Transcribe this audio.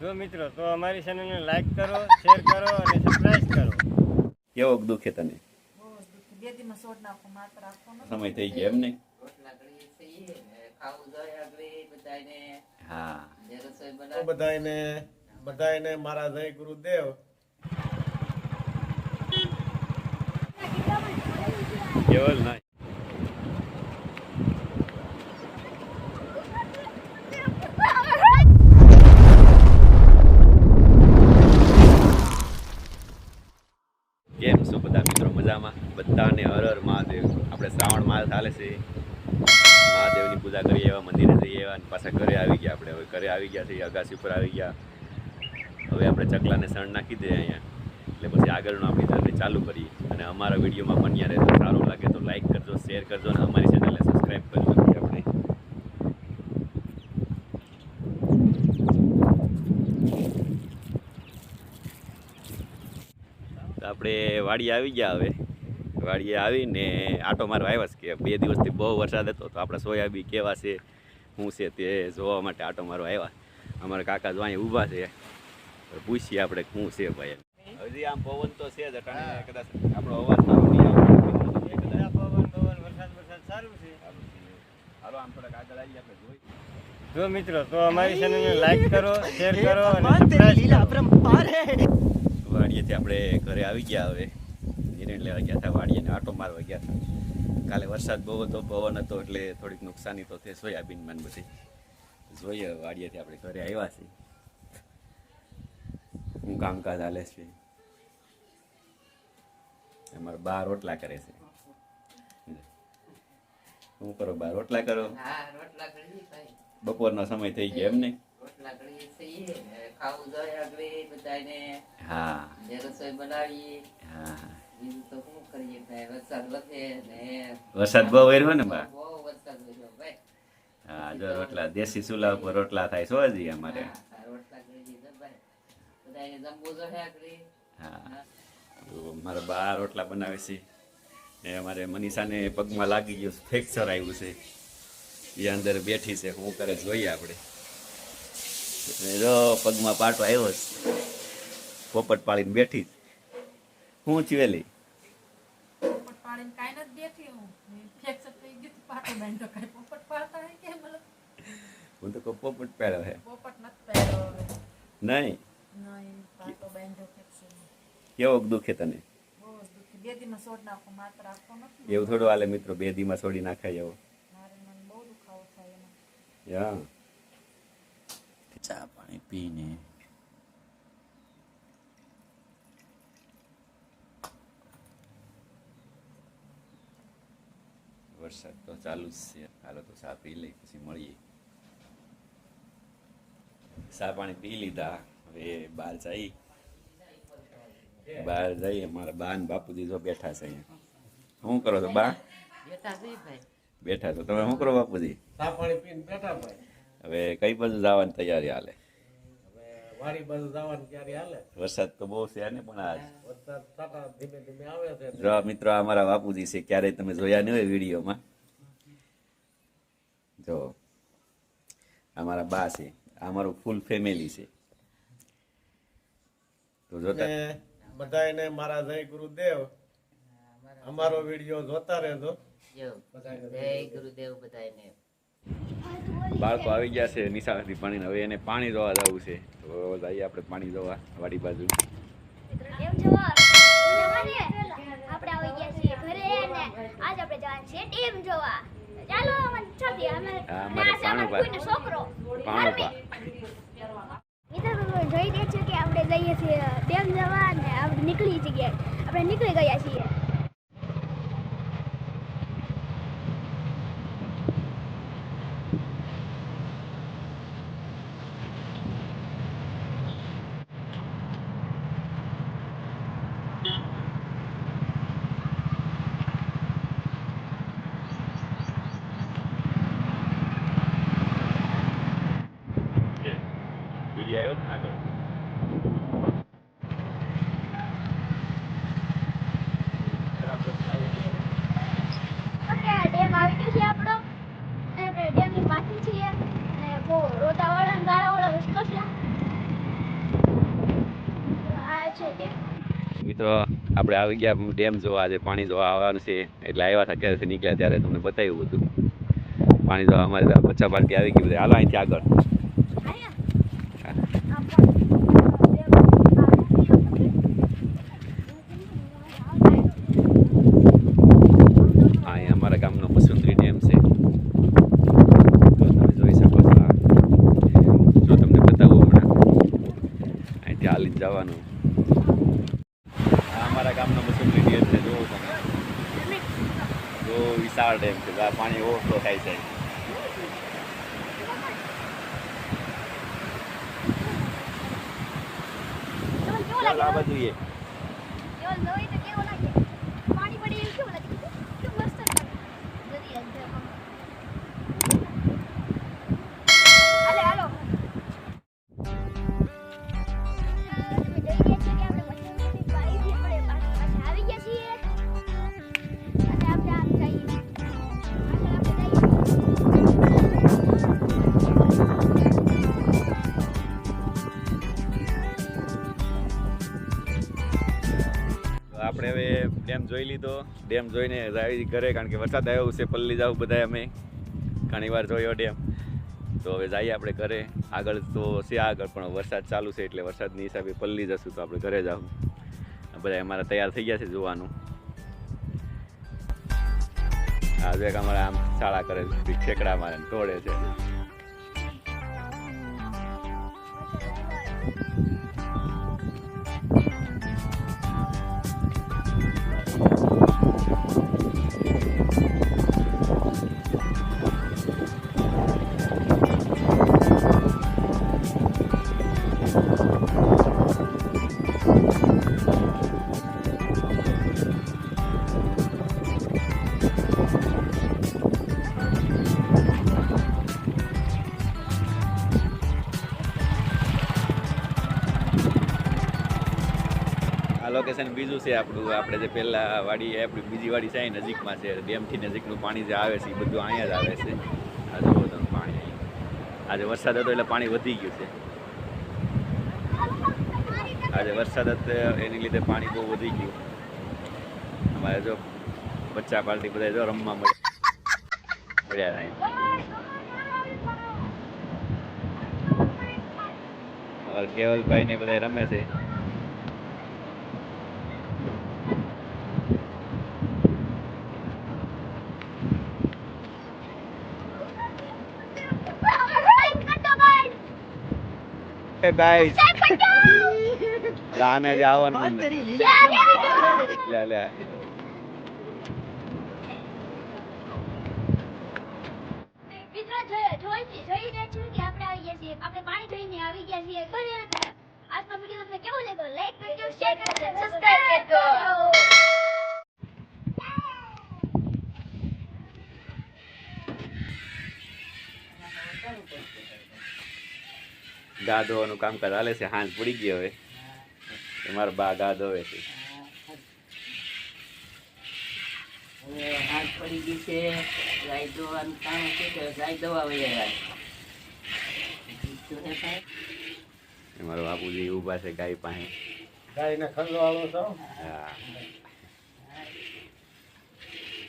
જો મિત્રો તો અમારી ચેનલને લાઈક કરો શેર કરો અને સબસ્ક્રાઇબ કરો. કેવો દુખે તને? સમય થઈ ગયો એમ ને? હા. બધાયને બધાયને મારા જય ગુરુદેવ. કેવલ ના કેમ છો બધા મિત્રો મજામાં બધાને હર હર મહાદેવ. આપણે શ્રાવણ માસ ચાલે છે. મહાદેવની પૂજા કરીએ એવા મંદિરે જઈએ એવા પાછા ઘરે આવી ગયા આપણે. હવે ઘરે આવી ગયા છીએ અગાસી ઉપર આવી ગયા. હવે આપણે ચકલાને શણ નાખી દઈએ અહીંયા. એટલે પછી આગળનો આપણી જર્ની ચાલુ કરીએ. અને અમારા વિડીયોમાં બન્યા રહે તો સારું લાગે તો લાઈક કરજો શેર કરજો અને અમારી ચેનલને સબસ્ક્રાઈબ કરજો. આપણે વાડીએ આવી ગયા હવે. વાડીએ આવીને આટો મારવા આવ્યા છે કે બે દિવસથી બહુ વરસાદ હતો તો આપણે સોયાબી કેવા છે શું છે તે જોવા માટે આટો મારવા આવ્યા. અમારા કાકા જો અહીંયા ઊભા છે. પૂછીએ આપણે શું છે ભાઈ હજી આમ પવન તો છે જ કદાચ આપણો અવાજ ના નહીં આવે પવન પવન વરસાદ વરસાદ સારું છે. હાલો આમ થોડાક આગળ આવીએ આપણે જોઈ. જો મિત્રો તો અમારી ચેનલને લાઈક કરો શેર કરો અને સબસ્ક્રાઇબ કરો. વાડીએથી આપણે ઘરે આવી ગયા હવે. નિર્ણય લેવા ગયા હતા વાડીને આટો મારવા ગયા હતા. કાલે વરસાદ બહુ હતો પવન હતો એટલે થોડીક નુકસાની તો થઈ સોયાબીનમાં બધી. જોઈએ વાડીએથી આપણે ઘરે આવ્યા છીએ. હું કામકાજ હાલે છે? અમારા બા રોટલા કરે છે. શું કરો બા રોટલા કરો? બપોરનો સમય થઈ ગયો એમ ને? રોટલા કરીએ છીએ ખાવું જોઈએ બધાયને હા. રસોઈ બનાવીએ હા. વરસાદ ને બહુ વર્યો ને બા? હા જો રોટલા દેશી ચૂલા ઉપર રોટલા થાય સો હજી અમારે. હા, મારા બા રોટલા બનાવે છે. એ અમારે મનીષાને પગમાં લાગી ગયું ફ્રેક્ચર આવ્યું છે. એ અંદર બેઠી છે હું કરે જોઈએ આપણે. જો પગમાં પાટો આવ્યો છે. પોપટ પાડીને બેઠી હું. ચીવેલી હું તું પોપટ પહેર્યો હે નહીં. કેવો દુખે તને? એવું થોડું હાલે મિત્રો બે દીમાં છોડી નાખાય એવો. મારે મને બહુ દુખાવો થાય એમાં. યા ચા પાણી પીને વરસાદ તો ચાલુ જ છે હાલો તો ચા પી લઈ પછી મળીએ ચા પાણી પી લીધા હવે બહાર જઈ બહાર જઈએ મારા બા ને બાપુજી જો બેઠા છે અહીંયા શું કરો છો બા બેઠા છીએ ભાઈ બેઠા છો તમે શું કરો બાપુજી ચા પાણી પીને બેઠા ભાઈ હવે કઈ બાજુ જવાની તૈયારી હાલે હવે બાજુ જવાનું ક્યારે હાલે? વરસાદ તો બહુ છે ને પણ આજ વરસાદ સાટા ધીમે ધીમે આવે છે. જો મિત્રો અમારા બાપુજી છે ક્યારેય તમે જોયા નહીં હોય વિડીયોમાં? જો અમારા બા છે અમારું ફૂલ ફેમિલી છે. તો જોતા ને બધાયને મારા જય ગુરુદેવ. અમારો વીડિયો જોતા રહેજો. જય ગુરુદેવ બધાયને. બાળકો આવી ગયા છે નિશાળથી પાણી હવે એને પાણી જોવા જવું છે. તો જઈએ આપણે પાણી જોવા વાડી બાજુ. જોઈ છે કે આપણે જઈએ છીએ ડેમ જવા આપણે નીકળી જગ્યાએ. આપણે નીકળી ગયા છીએ. લઈ મિત્રો આપણે આવી ગયા ડેમ જોવા આજે પાણી જોવા આવવાનું છે. એટલે આવ્યા હતા ક્યારેથી નીકળ્યા ત્યારે તમને બતાવ્યું હતું. પાણી જોવા અમારે બચ્ચા પાર્ટી આવી ગયું બધા હાલો અહીંથી આગળ. વિશાળ ડેમ છે આ પાણી ઓવરફ્લો થાય છે. આ બાજુ જોઈ લીધો. ડેમ જોઈને આવી ઘરે, કારણ કે વરસાદ આવ્યો છે, પલ્લી જાવ બધા અમે. ઘણી વાર જોયો ડેમ. તો હવે જઈએ આપણે ઘરે. આગળ તો છે આગળ, પણ વરસાદ ચાલુ છે એટલે વરસાદની હિસાબે પલ્લી જશું તો આપણે ઘરે જાઉં બધા અમારા તૈયાર થઈ ગયા છે જોવાનું. આ જો એક અમારા આમ શાળા કરે છે ઠેકડા મારે તોડે છે. આ લોકેશન બીજું છે આપણું. આપણે જે પહેલાં વાડી આપણી બીજી વાડી છે નજીકમાં છે. ડેમથી નજીકનું પાણી જે આવે છે, એ બધું અહીંયા જ આવે છે. આ જુઓ પાણી. આજે વરસાદ હતો એટલે પાણી વધી ગયું છે. આજે વરસાદ હતો એની લીધે પાણી બહુ વધી ગયું. અમારે જો બચ્ચા પાર્ટી બધા જો રમવા મળ્યા મળ્યા અમારા કેવલભાઈ ને બધા રમે છે. એ ગાઈસ આને જવાનું લે લે. આપણે આવી ગયા છીએ. આપણે પાણી જોઈને આવી ગયા છીએ. આજનો વીડિયો તમને કેવો લાગ્યો? લાઈક કરજો શેર કરજો સબસ્ક્રાઇબ કરજો. ગા ધોવાનું કામકાજ હાલે છે હાંજ પડી ગઈ હવે. મારા બા ગા ધોવે છે. હાથ પડી ગઈ છે ગાય ધોવાનું કામ છે ગાય કાંઈ? એ મારા બાપુજી ઊભા છે ગાય પાસે. ગાયને ખંડવાળો છો? હા.